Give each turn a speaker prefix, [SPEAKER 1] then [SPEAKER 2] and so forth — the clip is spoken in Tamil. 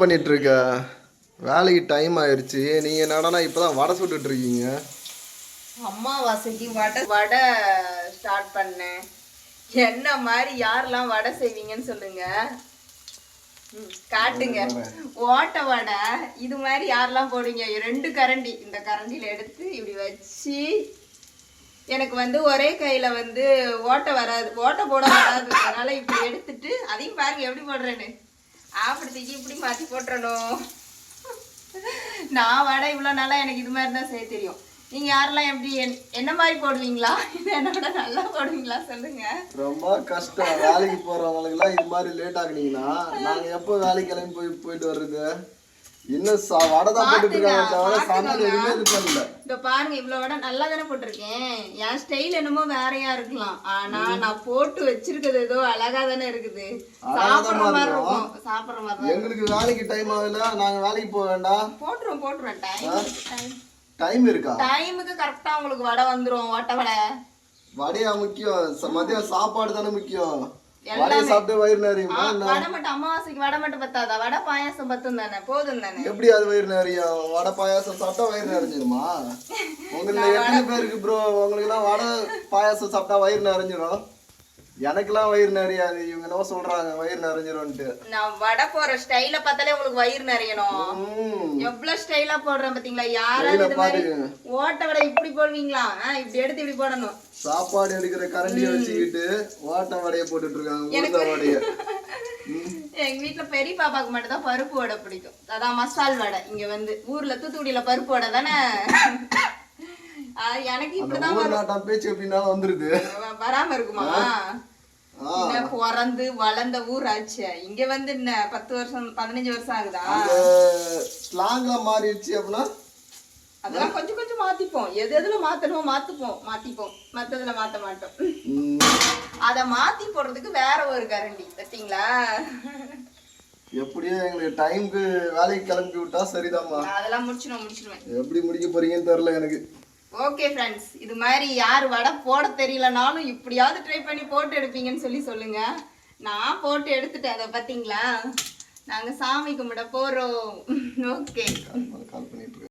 [SPEAKER 1] பண்ணிட்டு இருக்க வேலைக்கு டைம் ஆயிருச்சு. நீங்க என்னடா இப்பதான் வடை சுட்டுட்டு இருக்கீங்க
[SPEAKER 2] அம்மாவாசைக்கு வடை வடை ஸ்டார்ட் பண்ணேன். என்ன மாதிரி யாரெல்லாம் வடை செய்வீங்கன்னு சொல்லுங்க. காட்டுங்க. ஓட்ட வடை இது மாதிரி யாரெல்லாம் போடுவீங்க? ரெண்டு கரண்டி. இந்த கரண்டியில எடுத்து இப்படி வச்சு எனக்கு வந்து ஒரே கையில வந்து ஓட்டை வராது. ஓட்டை போட வராது அதனால இப்படி எடுத்துட்டு அதையும் பாருங்க எப்படி போடுறேன்னு. அப்படி தூக்கி இப்படி மாற்றி போட்டுறணும். நான் வடை இவ்வளோ நாளாக எனக்கு இது மாதிரி தான் செய்ய தெரியும். நீங்கள் யாரெல்லாம் எப்படி என்- என்ன மாதிரி போடுவீங்களா? இல்லை என்னோட நல்லா போடுவீங்களா சொல்லுங்க.
[SPEAKER 1] ரொம்ப கஷ்டம். வேலைக்கு போகிறவங்களுக்குலாம் இது மாதிரி லேட் ஆகுனீங்கன்னா நாங்கள் எப்போ வேலைக்கு கிளம்பி போய் போயிட்டு வர்றது? இன்னும் சா- வடை தான் போட்டுட்டு இருக்காங்க தவிர சமையல் எதுவுமே இது பண்ணல.
[SPEAKER 2] இந்த பாருங்க இவ்வளவு விட நல்லா தானே போட்டிருக்கேன். என் ஸ்டைல் என்னமோ வேறையா இருக்கலாம். ஆனா நான் போட்டு வச்சிருக்கிறது ஏதோ அழகா தானே இருக்குது. சாப்பிடுற மாதிரி இருக்கும். சாப்பிடுற மாதிரி
[SPEAKER 1] எங்களுக்கு வேலைக்கு டைம் ஆகல நாங்க வேலைக்கு போக வேண்டாம்.
[SPEAKER 2] போட்டுருவோம் போட்டுருவேன் டைம்
[SPEAKER 1] டைம் இருக்கா
[SPEAKER 2] டைமுக்கு கரெக்டா உங்களுக்கு வடை வந்துரும் ஓட்ட வடை.
[SPEAKER 1] வடையா முக்கியம். மதியம் சாப்பாடு தானே முக்கியம். சாப்பிட்டு வயிறு நிறையுமா.
[SPEAKER 2] வடை மட்டும் அமாவாசைக்கு வடை மட்டும் பத்தாதா? வடை பாயாசம் பத்தும் தானே போதும் தானே?
[SPEAKER 1] எப்படி அது வயிறு நிறையும்? வடை பாயாசம் சாப்பிட்டா வயிறு நிறைஞ்சிருமா? உங்களுக்கு எத்தனை பேருக்கு ப்ரோ உங்களுக்கு எல்லாம் வடை பாயாசம் சாப்பிட்டா வயிறு நிறைஞ்சிரும்? எனக்கெல்லாம் வயிறு நிறையாது இவங்க என்ன சொல்றாங்க வயிறு நிறைஞ்சிரும்ட்டு
[SPEAKER 2] நான் வடை போற ஸ்டைல பார்த்தாலே உங்களுக்கு வயிறு நிறையணும். எவ்வளவு ஸ்டைலா போடுறேன் பாத்தீங்களா யாராவது இது மாதிரி. ஓட்ட வடை இப்படி போடுவீங்களா? இப்படி எடுத்து இப்படி போடணும்.
[SPEAKER 1] சாப்பாடு எடுக்கிற கரண்டியை வச்சுக்கிட்டு ஓட்ட வடையை போட்டுட்டு இருக்காங்க உளுந்த வடைய.
[SPEAKER 2] எங்க வீட்ல பெரிய பாப்பாக்கு மட்டும் தான் பருப்பு வடை பிடிக்கும். அதான் மசால் வடை. இங்க வந்து ஊர்ல தூத்துக்குடியில பருப்பு வடை தானே? எனக்கு இப்படிதான்
[SPEAKER 1] பேச்சு எப்படின்னாலும் வந்துருது.
[SPEAKER 2] வராம இருக்குமா? பிறந்து வளர்ந்த ஊர் ஆச்சு. இங்க வந்து என்ன பத்து வருஷம் பதினஞ்சு வருஷம் ஆகுதா?
[SPEAKER 1] அந்த ஸ்லாங்லாம் மாறிடுச்சு அப்படின்னா?
[SPEAKER 2] அதெல்லாம் கொஞ்சம் கொஞ்சம் மாத்திப்போம். எது எதுல மாத்தணுமோ மாத்துப்போம். மாத்திப்போம். மத்ததுல மாத்த மாட்டோம். அத மாத்தி போடுறதுக்கு வேற ஒரு கரண்டி. பார்த்தீங்களா
[SPEAKER 1] எப்படியோ எங்களுக்கு டைம்க்கு வேலைக்கு கிளம்பி விட்டா சரிதாம்மா.
[SPEAKER 2] அதெல்லாம் முடிச்சிடுவேன் முடிச்சிடுவேன்
[SPEAKER 1] எப்படி முடிக்க போறீங்கன்னு தெரியல எனக்கு.
[SPEAKER 2] ஓகே ஃப்ரெண்ட்ஸ் இது மாதிரி யார் வடை போட தெரியலனாலும் இப்படியாவது ட்ரை பண்ணி போட்டு எடுப்பீங்கன்னு சொல்லி சொல்லுங்கள் நான் போட்டு எடுத்துட்டேன். அதை பார்த்தீங்களா? நாங்கள் சாமி கும்பிட போகிறோம் ஓகே